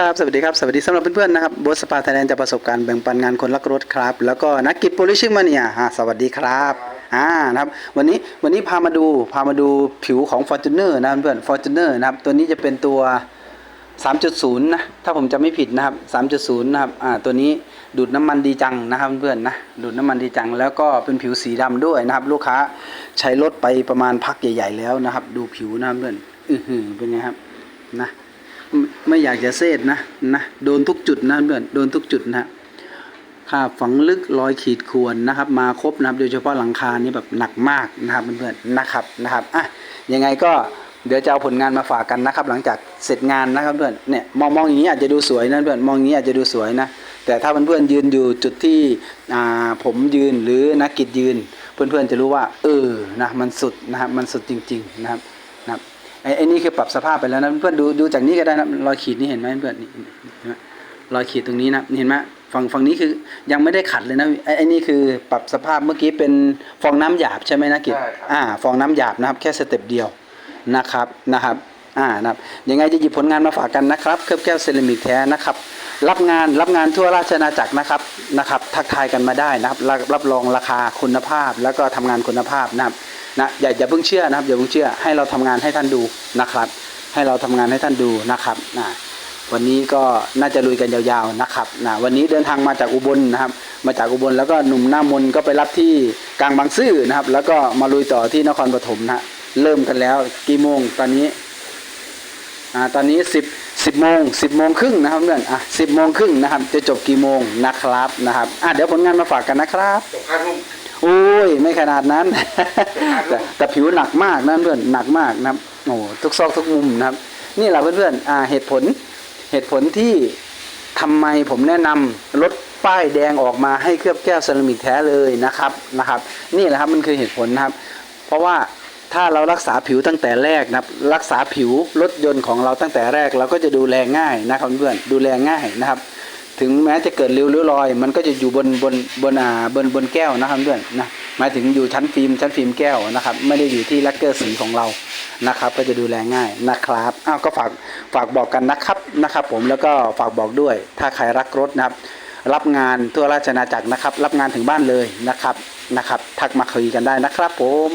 ครับ สวัสดีครับ สวัสดีสำหรับเพื่อนๆนะครับบอสสปาไทยแลนด์จะประสบการณ์แบ่งปันงานคนรักรถครับ แล้วก็นักกิจโพลิชิ่งมาเนี่ยสวัสดีครับอ่านะครับวันนี้วันนี้พามาดูพามาดูผิวของ f o r t u n e r นะเพื่อน f o r t u n e r นะครับตัวนี้จะเป็นตัว 3.0 นะ ถ้าผมจำไม่ผิดนะครับ 3.0 นะครับอ่าตัวนี้ดูดน้ำมันดีจังนะครับเพื่อนๆนะดูดน้ำมันดีจัง แล้วก็เป็นผิวสีดำด้วยนะครับ ลูกค้าใช้รถไปประมาณพักใหญ่ ๆ แล้วนะครับ ดูผิวนะเพื่อนอือหือเป็นไงครับนะ ไม่ไม่อยากจะเซตนะนะโดนทุกจุดนะเพื่อนโดนทุกจุดนะค่าฝังลึกรอยขีดข่วนนะครับ มาครบนะครับโดยเฉพาะหลังคานี่แบบหนักมากนะครับเพื่อนๆนะครับนะครับอะยังไงก็เดี๋ยวจะเอาผลงานมาฝากกันนะครับ หลังจากเสร็จงานนะครับเพื่อนเนี่ยมองมองอย่างนี้อาจจะดูสวยนะเพื่อนมองอย่างนี้อาจจะดูสวยนะแต่ถ้าเพื่อนๆยืนอยู่จุดที่อ่าผมยืนหรือนักกิจยืน เพื่อนๆจะรู้ว่าเออนะมันสุดนะครับมันสุดจริง ๆนะครับนะครับ ไอ้ไอ้นี่คือปรับสภาพไปแล้วนะเพื่อนดูดูจากนี้ก็ได้นะรอยขีดนี่เห็นไหมเพื่อนนี่เห็นไหมรอยขีดตรงนี้นะเห็นไหมฝั่งฝั่งนี้คือยังไม่ได้ขัดเลยนะไอ้ไอ้นี่คือปรับสภาพเมื่อกี้เป็นฟองน้ำหยาบใช่ไหมนะกิจใช่ครับอ่าฟองน้ำหยาบนะครับ แค่สเต็ปเดียวนะครับนะครับอ่านะครับยังไงจะหยิบผลงานมาฝากกันนะครับ เคลือบแก้วเซรามิกแท้นะครับ รับงานรับงานทั่วราชอาณาจักรนะครับนะครับ ทักทายกันมาได้นะครับ รับรับรองราคาคุณภาพแล้วก็ทำงานคุณภาพนะครับ นะอย่าอย่าเพิ่งเชื่อนะครับอย่าเพิ่งเชื่อให้เราทำงานให้ท่านดูนะครับ ให้เราทำงานให้ท่านดูนะครับนะวันนี้ก็น่าจะลุยกันยาวๆนะครับนะวันนี้เดินทางมาจากอุบลนะครับ มาจากอุบลแล้วก็หนุ่มหน้ามนก็ไปรับที่กลางบางซื่อนะครับ แล้วก็มาลุยต่อที่นครปฐมนะฮะเริ่มกันแล้วกี่โมงตอนนี้อ่าตอนนี้สิบสิบโมงสิบโมงครึ่งนะครับเพื่อนอะสิบโมงครึ่งนะครับ จะจบกี่โมงนะครับนะครับอะเดี๋ยวผลงานมาฝากกันนะครับจบห้าทุ่ม อ้ยไม่ขนาดนั้น แต่แต่ผิวหนักมากนะเพื่อนหนักมากนะครับโอ้ทุกซอกทุกมุมนะครับ นี่แหละเพื่อนๆอ่าเหตุผลเหตุผลที่ทำไมผมแนะนำรถป้ายแดงออกมาให้เคลือบแก้วเซรามิกแท้เลยนะครับนะครับ นี่แหละครับมันคือเหตุผลนะครับ เพราะว่าถ้าเรารักษาผิวตั้งแต่แรกนะครับ รักษาผิวรถยนต์ของเราตั้งแต่แรก เราก็จะดูแลง่ายนะครับเพื่อนดูแลง่ายนะครับ ถึงแม้จะเกิดริ้วหรือรอย มันก็จะอยู่บนบนบนอ่าบนบนแก้วนะครับเพื่อนนะหมายถึงอยู่ชั้นฟิล์มชั้นฟิล์มแก้วนะครับ ไม่ได้อยู่ที่แลกเกอร์สีของเรานะครับ ก็จะดูแลง่ายนะครับอ้าวก็ฝากฝากบอกกันนะครับนะครับ ผมแล้วก็ฝากบอกด้วย ถ้าใครรักรถนะครับ รับงานทั่วราชอาณาจักรนะครับ รับงานถึงบ้านเลยนะครับนะครับ ทักมาคุยกันได้นะครับ ผม